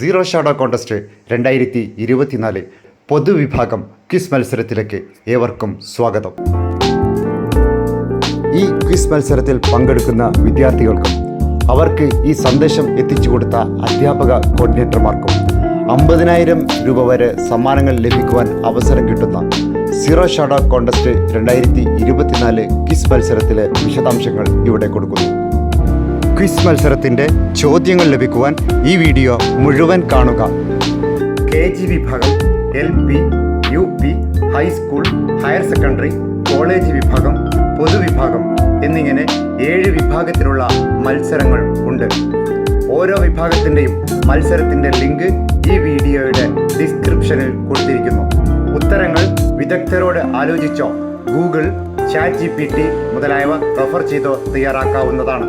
Zero shadow contest രണ്ടായിരത്തി ഇരുപത്തിനാല് പൊതുവിഭാഗം quiz മത്സരത്തിലേക്ക് ഏവർക്കും സ്വാഗതം. ഈ ക്വിസ് മത്സരത്തിൽ പങ്കെടുക്കുന്ന വിദ്യാർത്ഥികൾക്കും അവർക്ക് ഈ സന്ദേശം എത്തിച്ചു കൊടുത്ത അധ്യാപക കോർഡിനേറ്റർമാർക്കും അമ്പതിനായിരം രൂപ വരെ സമ്മാനങ്ങൾ ലഭിക്കുവാൻ അവസരം കിട്ടുന്ന സീറോ ഷാഡോ കോൺടസ്റ്റ് രണ്ടായിരത്തി ഇരുപത്തിനാല് ക്വിസ് മത്സരത്തിലെ വിശദാംശങ്ങൾ ഇവിടെ കൊടുക്കുന്നു. ക്വിസ് മത്സരത്തിന്റെ ചോദ്യങ്ങൾ ലഭിക്കുവാൻ ഈ വീഡിയോ മുഴുവൻ കാണുക. കെ ജി വിഭാഗം L P U P high school higher secondary college വിഭാഗം പൊതുവിഭാഗം എന്നിങ്ങനെ ഏഴ് വിഭാഗത്തിലുള്ള മത്സരങ്ങൾ ഉണ്ട്. ഓരോ വിഭാഗത്തിന്റെയും മത്സരത്തിന്റെ ലിങ്ക് ഈ വീഡിയോയുടെ ഡിസ്ക്രിപ്ഷനിൽ കൊടുത്തിരിക്കുന്നു. ഉത്തരങ്ങൾ വിദഗ്ധരോട് ആലോചിച്ചോ? Google chat G P T മുതലായവ റെഫർ ചെയ്തോ തയ്യാറാക്കാവുന്നതാണ്.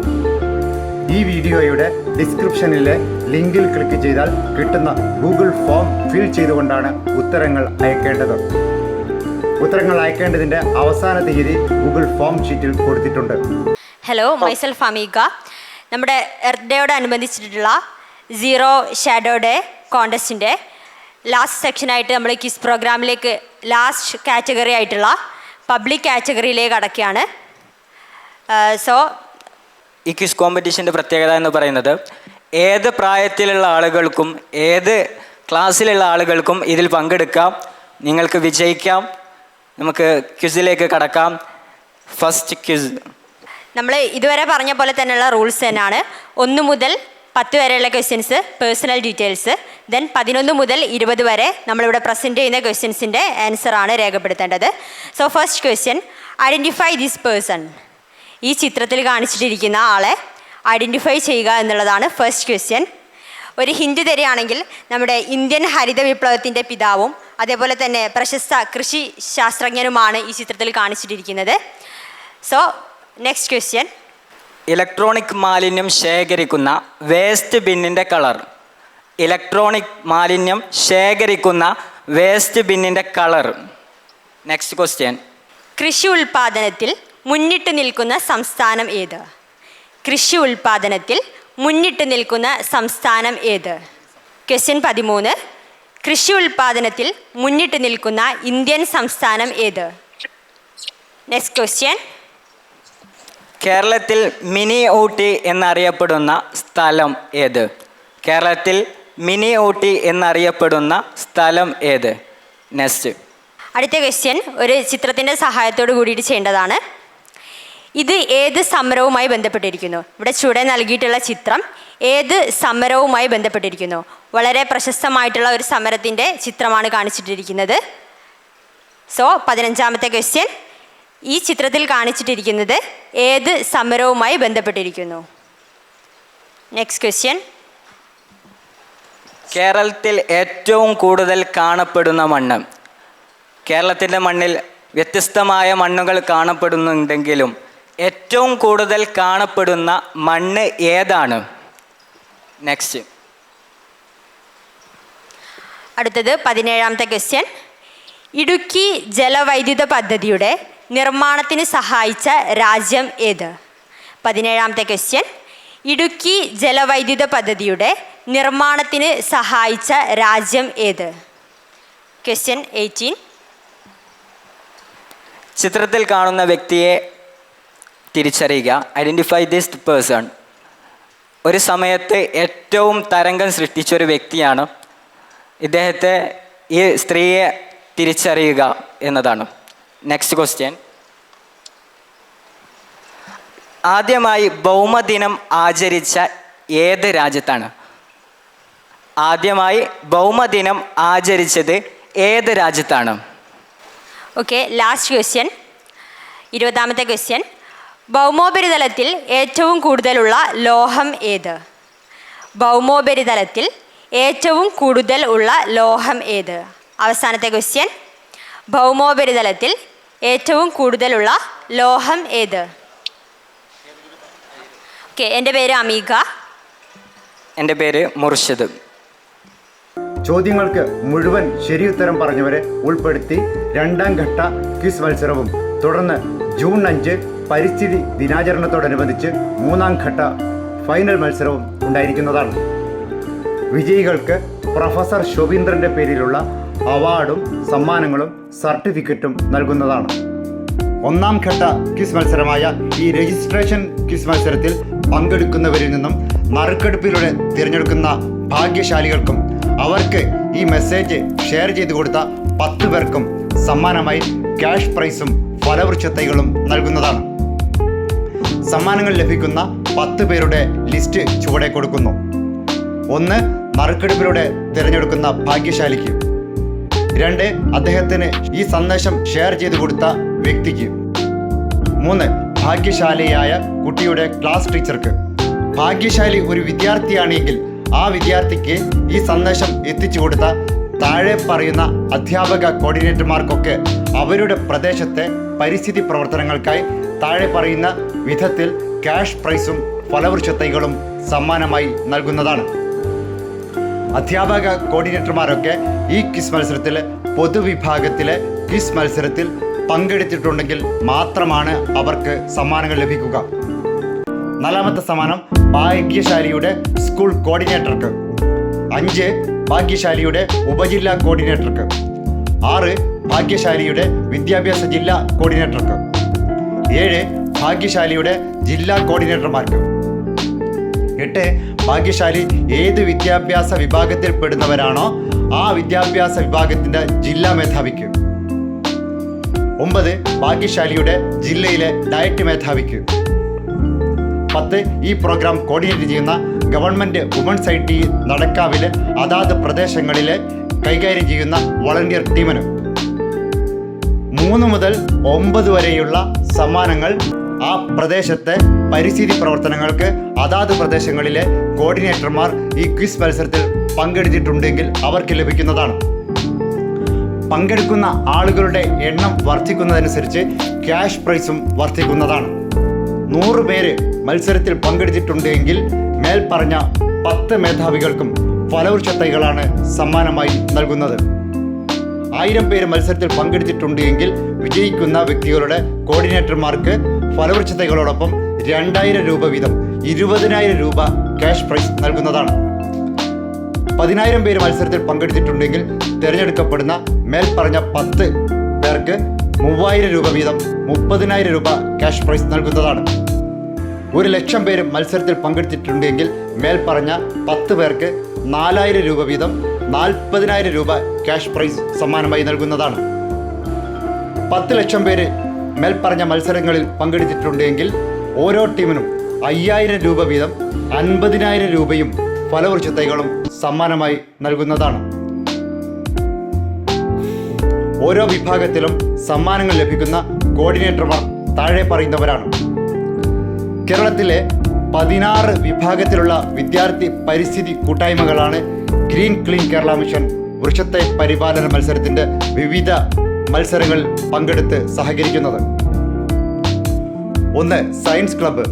ഈ വീഡിയോയുടെ ഡിസ്ക്രിപ്ഷനിലെ ലിങ്കിൽ ക്ലിക്ക് ചെയ്താൽ കിട്ടുന്ന ഗൂഗിൾ ഫോം ഫിൽ ചെയ്തുകൊണ്ടാണ് ഉത്തരങ്ങൾ അയക്കേണ്ടത്. ഉത്തരങ്ങൾ അയക്കേണ്ടതിന്റെ അവസാന തീയതി ഗൂഗിൾ ഫോം ഷീറ്റിൽ കൊടുത്തിട്ടുണ്ട്. ഹലോ മൈസെൽഫ് അമീക നമ്മുടെ എർത്ത് ഡേയോട് അനുബന്ധിച്ചിട്ടുള്ള സീറോ ഷാഡോ ഡേ കോണ്ടസ്റ്റിന്റെ ലാസ്റ്റ് സെക്ഷനായിട്ട് നമ്മൾ കിസ് പ്രോഗ്രാമിലേക്ക് ലാസ്റ്റ് കാറ്റഗറി ആയിട്ടുള്ള പബ്ലിക് കാറ്റഗറിയിലേക്ക് അടക്കുകയാണ്. സോ ഈ ക്വിസ് കോമ്പറ്റീഷന്റെ പ്രത്യേകത എന്ന് പറയുന്നത് ഏത് പ്രായത്തിലുള്ള ആളുകൾക്കും ഏത് ക്ലാസ്സിലുള്ള ആളുകൾക്കും ഇതിൽ പങ്കെടുക്കാം. നിങ്ങൾക്ക് വിജയിക്കാം. നമുക്ക് ക്വിസിലേക്ക് കടക്കാം. ഫസ്റ്റ് ക്വിസ് നമ്മൾ ഇതുവരെ പറഞ്ഞ പോലെ തന്നെയുള്ള റൂൾസ് തന്നെയാണ്. ഒന്ന് മുതൽ പത്ത് വരെയുള്ള ക്വസ്റ്റ്യൻസ് പേഴ്സണൽ ഡീറ്റെയിൽസ് ദെൻ പതിനൊന്ന് മുതൽ ഇരുപത് വരെ നമ്മളിവിടെ പ്രസന്റ് ചെയ്യുന്ന ക്വസ്റ്റ്യൻസിന്റെ ആൻസറാണ് രേഖപ്പെടുത്തേണ്ടത്. So first question identify this person ഈ ചിത്രത്തിൽ കാണിച്ചിട്ടിരിക്കുന്ന ആളെ ഐഡന്റിഫൈ ചെയ്യുക എന്നുള്ളതാണ് ഫസ്റ്റ് ക്വസ്റ്റ്യൻ ഒരു ഹിന്ദു തരികയാണെങ്കിൽ നമ്മുടെ ഇന്ത്യൻ ഹരിത വിപ്ലവത്തിന്റെ പിതാവും അതേപോലെ തന്നെ പ്രശസ്ത കൃഷി ശാസ്ത്രജ്ഞനുമാണ് ഈ ചിത്രത്തിൽ കാണിച്ചിട്ടിരിക്കുന്നത്. സോ നെക്സ്റ്റ് ക്വസ്റ്റ്യൻ ഇലക്ട്രോണിക് മാലിന്യം ശേഖരിക്കുന്ന വേസ്റ്റ് ബിന്നിന്റെ കളർ ഇലക്ട്രോണിക് മാലിന്യം ശേഖരിക്കുന്ന വേസ്റ്റ് ബിന്നിന്റെ കളർ നെക്സ്റ്റ് ക്വസ്റ്റ്യൻ കൃഷി ഉൽപാദനത്തിൽ മുന്നിട്ട് നിൽക്കുന്ന സംസ്ഥാനം ഏത്? കൃഷി ഉൽപാദനത്തിൽ മുന്നിട്ട് നിൽക്കുന്ന സംസ്ഥാനം ഏത്? ക്വസ്റ്റ്യൻ പതിമൂന്ന്. കൃഷി ഉൽപാദനത്തിൽ മുന്നിട്ട് നിൽക്കുന്ന ഇന്ത്യൻ സംസ്ഥാനം ഏത്? നെക്സ്റ്റ് ക്വസ്റ്റ്യൻ കേരളത്തിൽ മിനി ഊട്ടി എന്നറിയപ്പെടുന്ന സ്ഥലം ഏത്? കേരളത്തിൽ മിനി ഊട്ടി എന്നറിയപ്പെടുന്ന സ്ഥലം ഏത്? നെക്സ്റ്റ് അടുത്ത ക്വസ്റ്റ്യൻ ഒരു ചിത്രത്തിന്റെ സഹായത്തോട് കൂടിയിട്ട് ചെയ്യേണ്ടതാണ്. ഇത് ഏത് സമരവുമായി ബന്ധപ്പെട്ടിരിക്കുന്നു? ഇവിടെ ചുവടെ നൽകിയിട്ടുള്ള ചിത്രം ഏത് സമരവുമായി ബന്ധപ്പെട്ടിരിക്കുന്നു? വളരെ പ്രശസ്തമായിട്ടുള്ള ഒരു സമരത്തിന്റെ ചിത്രമാണ് കാണിച്ചിട്ടിരിക്കുന്നത്. സോ പതിനഞ്ചാമത്തെ ക്വസ്റ്റ്യൻ ഈ ചിത്രത്തിൽ കാണിച്ചിട്ടിരിക്കുന്നത് ഏത് സമരവുമായി ബന്ധപ്പെട്ടിരിക്കുന്നു? നെക്സ്റ്റ് ക്വസ്റ്റ്യൻ കേരളത്തിൽ ഏറ്റവും കൂടുതൽ കാണപ്പെടുന്ന മണ്ണ്. കേരളത്തിന്റെ മണ്ണിൽ വ്യത്യസ്തമായ മണ്ണുകൾ കാണപ്പെടുന്നുണ്ടെങ്കിലും ഏറ്റവും കൂടുതൽ കാണപ്പെടുന്ന മണ്ണ് ഏതാണ്? നെക്സ്റ്റ് അടുത്തത് പതിനേഴാമത്തെ ക്വസ്റ്റ്യൻ ഇടുക്കി ജലവൈദ്യുത പദ്ധതിയുടെ നിർമ്മാണത്തിന് സഹായിച്ച രാജ്യം ഏത്? പതിനേഴാമത്തെ ക്വസ്റ്റ്യൻ ഇടുക്കി ജലവൈദ്യുത പദ്ധതിയുടെ നിർമ്മാണത്തിന് സഹായിച്ച രാജ്യം ഏത്? ക്വസ്റ്റ്യൻ എയ്റ്റീൻ ചിത്രത്തിൽ കാണുന്ന വ്യക്തിയെ തിരിച്ചറിയുക. ഐഡന്റിഫൈ ദിസ് പേഴ്സൺ ഒരു സമയത്ത് ഏറ്റവും തരംഗം സൃഷ്ടിച്ച ഒരു വ്യക്തിയാണ്. ഇദ്ദേഹത്തെ ഈ സ്ത്രീയെ തിരിച്ചറിയുക എന്നതാണ്. നെക്സ്റ്റ് ക്വസ്റ്റ്യൻ ആദ്യമായി ഭൗമദിനം ആചരിച്ച ഏത് രാജ്യത്താണ്? ആദ്യമായി ഭൗമദിനം ആചരിച്ചത് ഏത് രാജ്യത്താണ്? ഓക്കെ ലാസ്റ്റ് ക്വസ്റ്റ്യൻ ഇരുപതാമത്തെ ക്വസ്റ്റ്യൻ ഭൗമോപരിതലത്തിൽ ഏറ്റവും കൂടുതലുള്ള ലോഹം ഏത്? ഭൗമോപരിതലത്തിൽ ഏറ്റവും കൂടുതൽ ഉള്ള ലോഹം ഏത്? അവസാനത്തെ ക്വസ്റ്റ്യൻ ഭൗമോപരിതലത്തിൽ ഏറ്റവും കൂടുതലുള്ള ലോഹം ഏത്? ഓക്കെ എന്റെ പേര് അമീക എന്റെ പേര് മുർഷിദ്. ചോദ്യങ്ങൾക്ക് മുഴുവൻ ശരിയുത്തരം പറഞ്ഞവരെ ഉൾപ്പെടുത്തി രണ്ടാം ഘട്ട ക്വിസ് മത്സരവും തുടർന്ന് ജൂൺ അഞ്ച് പരിസ്ഥിതി ദിനാചരണത്തോടനുബന്ധിച്ച് മൂന്നാം ഘട്ട ഫൈനൽ മത്സരവും ഉണ്ടായിരിക്കുന്നതാണ്. വിജയികൾക്ക് പ്രൊഫസർ ശോഭീന്ദ്രന്റെ പേരിലുള്ള അവാർഡും സമ്മാനങ്ങളും സർട്ടിഫിക്കറ്റും നൽകുന്നതാണ്. ഒന്നാം ഘട്ട ക്വിസ് മത്സരമായ ഈ രജിസ്ട്രേഷൻ ക്വിസ് മത്സരത്തിൽ പങ്കെടുക്കുന്നവരിൽ നിന്നും നറുക്കെടുപ്പിലൂടെ തിരഞ്ഞെടുക്കുന്ന ഭാഗ്യശാലികൾക്കും അവർക്ക് ഈ മെസ്സേജ് ഷെയർ ചെയ്തു കൊടുത്ത പത്ത് പേർക്കും സമ്മാനമായി ക്യാഷ് പ്രൈസും ഫലവൃക്ഷത്തൈകളും നൽകുന്നതാണ്. സമ്മാനങ്ങൾ ലഭിക്കുന്ന പത്ത് പേരുടെ ലിസ്റ്റ് ചുവടെ കൊടുക്കുന്നു. ഒന്ന് നറുക്കെടുപ്പിലൂടെ തിരഞ്ഞെടുക്കുന്ന ഭാഗ്യശാലിക്ക്. രണ്ട് അദ്ദേഹത്തിന് ഈ സന്ദേശം ഷെയർ ചെയ്തു കൊടുത്ത വ്യക്തിക്ക്. മൂന്ന് ഭാഗ്യശാലിയായ കുട്ടിയുടെ ക്ലാസ് ടീച്ചർക്ക്. ഭാഗ്യശാലി ഒരു വിദ്യാർത്ഥിയാണെങ്കിൽ ആ വിദ്യാർത്ഥിക്ക് ഈ സന്ദേശം എത്തിച്ചു കൊടുത്ത താഴെ പറയുന്ന അധ്യാപക കോർഡിനേറ്റർമാർക്കൊക്കെ അവരുടെ പ്രദേശത്തെ പരിസ്ഥിതി പ്രവർത്തനങ്ങൾക്കായി താഴെ പറയുന്ന വിധത്തിൽ ക്യാഷ് പ്രൈസും ഫലവൃക്ഷ തൈകളും സമ്മാനമായി നൽകുന്നതാണ്. അധ്യാപക കോർഡിനേറ്റർമാരൊക്കെ ഈ ക്വിസ് മത്സരത്തിൽ പൊതുവിഭാഗത്തിലെ ക്വിസ് മത്സരത്തിൽ പങ്കെടുത്തിട്ടുണ്ടെങ്കിൽ മാത്രമാണ് അവർക്ക് സമ്മാനങ്ങൾ ലഭിക്കുക. നാലാമത്തെ സമ്മാനം ഭാഗ്യശാലിയുടെ സ്കൂൾ കോർഡിനേറ്റർക്ക്. അഞ്ച് ഭാഗ്യശാലിയുടെ ഉപജില്ലാ കോർഡിനേറ്റർക്ക്. ആറ് ഭാഗ്യശാലിയുടെ വിദ്യാഭ്യാസ ജില്ലാ കോർഡിനേറ്റർക്ക്. ഏഴ് ഭാഗ്യശാലിയുടെ ജില്ലാ കോർഡിനേറ്റർമാർക്ക്. എട്ട് ഭാഗ്യശാലി ഏത് വിദ്യാഭ്യാസ വിഭാഗത്തിൽ പെടുന്നവരാണോ ആ വിദ്യാഭ്യാസ വിഭാഗത്തിന്റെ ജില്ലാ മേധാവിക്ക്. ഒമ്പത് ഭാഗ്യശാലിയുടെ ജില്ലയിലെ ഡയറ്റ് മേധാവിക്ക്. പത്ത് ഈ പ്രോഗ്രാം കോർഡിനേറ്റ് ചെയ്യുന്ന ഗവൺമെന്റ് വുമൺസ് ഐ ടി നടക്കാവിലെ അതാത് പ്രദേശങ്ങളിലെ കൈകാര്യം ചെയ്യുന്ന വളണ്ടിയർ ടീമിന്. മൂന്ന് മുതൽ ഒമ്പത് വരെയുള്ള സമ്മാനങ്ങൾ ആ പ്രദേശത്തെ പരിസ്ഥിതി പ്രവർത്തനങ്ങൾക്ക് അതാത് പ്രദേശങ്ങളിലെ കോർഡിനേറ്റർമാർ ഈ ക്വിസ് മത്സരത്തിൽ പങ്കെടുത്തിട്ടുണ്ടെങ്കിൽ അവർക്ക് ലഭിക്കുന്നതാണ്. പങ്കെടുക്കുന്ന ആളുകളുടെ എണ്ണം വർദ്ധിക്കുന്നതനുസരിച്ച് ക്യാഷ് പ്രൈസും വർദ്ധിക്കുന്നതാണ്. നൂറ് പേര് മത്സരത്തിൽ പങ്കെടുത്തിട്ടുണ്ടെങ്കിൽ മേൽപ്പറഞ്ഞ പത്ത് മേധാവികൾക്കും ഫലവൃക്ഷത്തൈകളാണ് സമ്മാനമായി നൽകുന്നത്. ആയിരം പേര് മത്സരത്തിൽ പങ്കെടുത്തിട്ടുണ്ട് എങ്കിൽ വിജയിക്കുന്ന വ്യക്തികളുടെ കോർഡിനേറ്റർമാർക്ക് ഫലവൃക്ഷതകളോടൊപ്പം രണ്ടായിരം രൂപ വീതം ഇരുപതിനായിരം രൂപ ക്യാഷ് പ്രൈസ് നൽകുന്നതാണ്. പതിനായിരം പേര് മത്സരത്തിൽ പങ്കെടുത്തിട്ടുണ്ടെങ്കിൽ തിരഞ്ഞെടുക്കപ്പെടുന്ന മേൽപ്പറഞ്ഞ പത്ത് പേർക്ക് മൂവായിരം രൂപ വീതം മുപ്പതിനായിരം രൂപ ക്യാഷ് പ്രൈസ് നൽകുന്നതാണ്. ഒരു ലക്ഷം പേര് മത്സരത്തിൽ പങ്കെടുത്തിട്ടുണ്ടെങ്കിൽ മേൽപ്പറഞ്ഞ പത്ത് പേർക്ക് നാലായിരം രൂപ വീതം നാൽപ്പതിനായിരം രൂപ ക്യാഷ് പ്രൈസ് സമ്മാനമായി നൽകുന്നതാണ്. പത്ത് ലക്ഷം പേര് മേൽപ്പറഞ്ഞ മത്സരങ്ങളിൽ പങ്കെടുത്തിട്ടുണ്ടെങ്കിൽ ഓരോ ടീമിനും അയ്യായിരം രൂപ വീതം അൻപതിനായിരം രൂപയും ഫലവൃക്ഷ തൈകളും സമ്മാനമായി നൽകുന്നതാണ്. ഓരോ വിഭാഗത്തിലും സമ്മാനങ്ങൾ ലഭിക്കുന്ന കോർഡിനേറ്റർമാർ താഴെ പറയുന്നവരാണ്. കേരളത്തിലെ പതിനാറ് വിഭാഗത്തിലുള്ള വിദ്യാർത്ഥി പരിസ്ഥിതി കൂട്ടായ്മകളാണ് ഗ്രീൻ ക്ലീൻ കേരള മിഷൻ വൃക്ഷത്തെ പരിപാലന മത്സരത്തിന്റെ വിവിധ മത്സരങ്ങൾ പങ്കെടുത്ത് സഹകരിക്കുന്നത്. ഒന്ന് സയൻസ് ക്ലബ്ബ്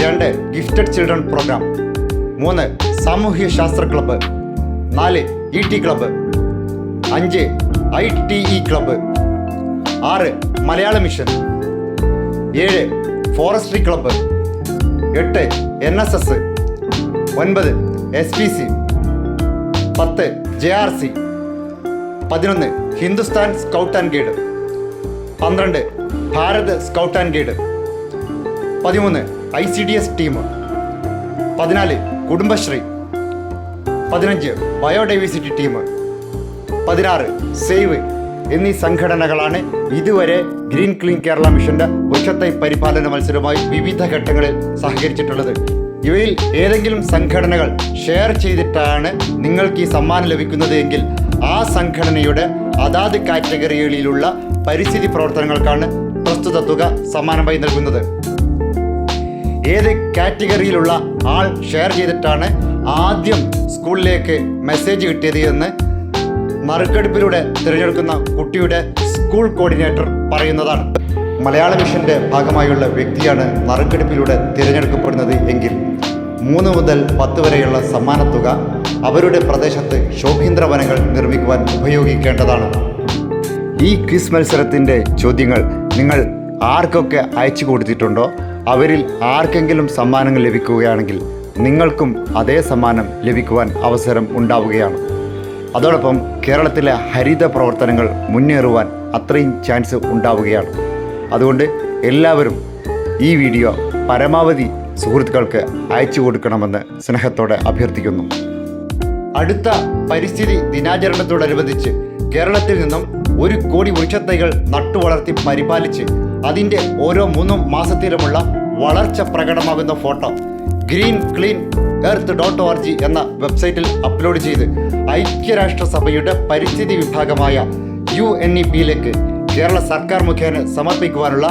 രണ്ട് ഗിഫ്റ്റഡ് ചിൽഡ്രൻ പ്രോഗ്രാം മൂന്ന് സാമൂഹ്യ ശാസ്ത്ര ക്ലബ്ബ് നാല് ഇ ടി ക്ലബ്ബ് അഞ്ച് ഐ ടി ഇ ക്ലബ്ബ് ആറ് മലയാള മിഷൻ ഏഴ് ഫോറസ്ട്രി ക്ലബ്ബ് എട്ട് എൻ എസ് എസ് ഒൻപത് എസ് പി സി പത്ത് ജെ ആർ സി പതിനൊന്ന് ഹിന്ദുസ്ഥാൻ സ്കൗട്ട് ആൻഡ് ഗൈഡ്. പന്ത്രണ്ട് ഭാരത് സ്കൗട്ട് ആൻഡ് ഗൈഡ്. പതിമൂന്ന് I C D S team. പതിനാല് കുടുംബശ്രീ. പതിനഞ്ച് ബയോഡൈവേഴ്സിറ്റി ടീം. പതിനാറ് സേവ് എന്നീ സംഘടനകളാണ് ഇതുവരെ ഗ്രീൻ ക്ലീൻ കേരള മിഷന്റെ വൃക്ഷത്തൈ പരിപാലന മത്സരവുമായി വിവിധ ഘട്ടങ്ങളിൽ സഹകരിച്ചിട്ടുള്ളത്. ഇവയിൽ ഏതെങ്കിലും സംഘടനകൾ ഷെയർ ചെയ്തിട്ടാണ് നിങ്ങൾക്ക് ഈ സമ്മാനം ലഭിക്കുന്നത് എങ്കിൽ ആ സംഘടനയുടെ അതാത് കാറ്റഗറികളിലുള്ള പരിസ്ഥിതി പ്രവർത്തനങ്ങൾക്കാണ് പ്രസ്തുത തുക സമ്മാനമായി നൽകുന്നത്. ഏത് കാറ്റഗറിയിലുള്ള ആൾ ഷെയർ ചെയ്തിട്ടാണ് ആദ്യം സ്കൂളിലേക്ക് മെസ്സേജ് കിട്ടിയത് എന്ന് നറുക്കെടുപ്പിലൂടെ തിരഞ്ഞെടുക്കുന്ന കുട്ടിയുടെ സ്കൂൾ കോർഡിനേറ്റർ പറയുന്നതാണ്. മലയാള മിഷന്റെ ഭാഗമായുള്ള വ്യക്തിയാണ് നറുക്കെടുപ്പിലൂടെ തിരഞ്ഞെടുക്കപ്പെടുന്നത് എങ്കിൽ മൂന്ന് മുതൽ പത്ത് വരെയുള്ള സമ്മാനത്തുക അവരുടെ പ്രദേശത്ത് ശോഭീന്ദ്ര വനങ്ങൾ നിർമ്മിക്കുവാൻ ഉപയോഗിക്കേണ്ടതാണ്. ഈ ക്വിസ് മത്സരത്തിന്റെ ചോദ്യങ്ങൾ നിങ്ങൾ ആർക്കൊക്കെ അയച്ചു കൊടുത്തിട്ടുണ്ടോ? അവരിൽ ആർക്കെങ്കിലും സമ്മാനങ്ങൾ ലഭിക്കുകയാണെങ്കിൽ നിങ്ങൾക്കും അതേ സമ്മാനം ലഭിക്കുവാൻ അവസരം ഉണ്ടാവുകയാണ്. അതോടൊപ്പം കേരളത്തിലെ ഹരിത പ്രവർത്തനങ്ങൾ മുന്നേറുവാൻ അത്രയും ചാൻസ് ഉണ്ടാവുകയാണ്. അതുകൊണ്ട് എല്ലാവരും ഈ വീഡിയോ പരമാവധി സുഹൃത്തുക്കൾക്ക് അയച്ചു കൊടുക്കണമെന്ന് സ്നേഹത്തോടെ അഭ്യർത്ഥിക്കുന്നു. അടുത്ത പരിസ്ഥിതി ദിനാചരണത്തോടനുബന്ധിച്ച് കേരളത്തിൽ നിന്നും ഒരു കോടി വൃക്ഷത്തൈകൾ നട്ടുവളർത്തി പരിപാലിച്ച് അതിന്റെ ഓരോ മൂന്നും മാസത്തിലുമുള്ള വളർച്ച പ്രകടമാകുന്ന photo green clean earth dot org എന്ന വെബ്സൈറ്റിൽ അപ്ലോഡ് ചെയ്ത് ഐക്യരാഷ്ട്രസഭയുടെ പരിസ്ഥിതി വിഭാഗമായ യു എൻ ഇ പിയിലേക്ക് കേരള സർക്കാർ മുഖേന സമർപ്പിക്കുവാനുള്ള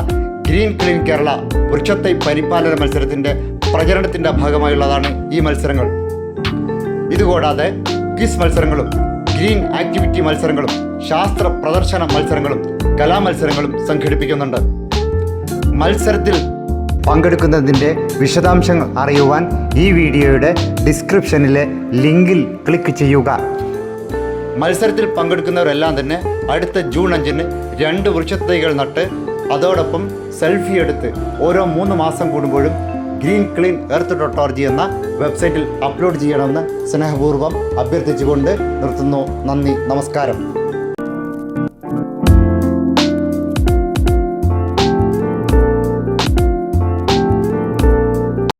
ഗ്രീൻ ക്ലീൻ കേരള വൃക്ഷത്തൈ പരിപാലന മത്സരത്തിന്റെ പ്രചരണത്തിന്റെ ഭാഗമായുള്ളതാണ് ഈ മത്സരങ്ങൾ. ഇതുകൂടാതെ ക്വിസ് മത്സരങ്ങളും ഗ്രീൻ ആക്ടിവിറ്റി മത്സരങ്ങളും ശാസ്ത്ര പ്രദർശന മത്സരങ്ങളും കലാമത്സരങ്ങളും സംഘടിപ്പിക്കുന്നുണ്ട്. മത്സരത്തിൽ പങ്കെടുക്കുന്നതിന്റെ വിശദാംശങ്ങൾ അറിയുവാൻ ഈ വീഡിയോയുടെ ഡിസ്ക്രിപ്ഷനിലെ ലിങ്കിൽ ക്ലിക്ക് ചെയ്യുക. മത്സരത്തിൽ പങ്കെടുക്കുന്നവരെല്ലാം തന്നെ അടുത്ത ജൂൺ അഞ്ചിന് രണ്ട് വൃക്ഷത്തൈകൾ നട്ട് അതോടൊപ്പം സെൽഫി എടുത്ത് ഓരോ മൂന്ന് മാസം കൂടുമ്പോഴും green clean earth dot org എന്ന വെബ്സൈറ്റിൽ അപ്ലോഡ് ചെയ്യണമെന്ന് സ്നേഹപൂർവം അഭ്യർത്ഥിച്ചുകൊണ്ട് നിർത്തുന്നു. നന്ദി നമസ്കാരം.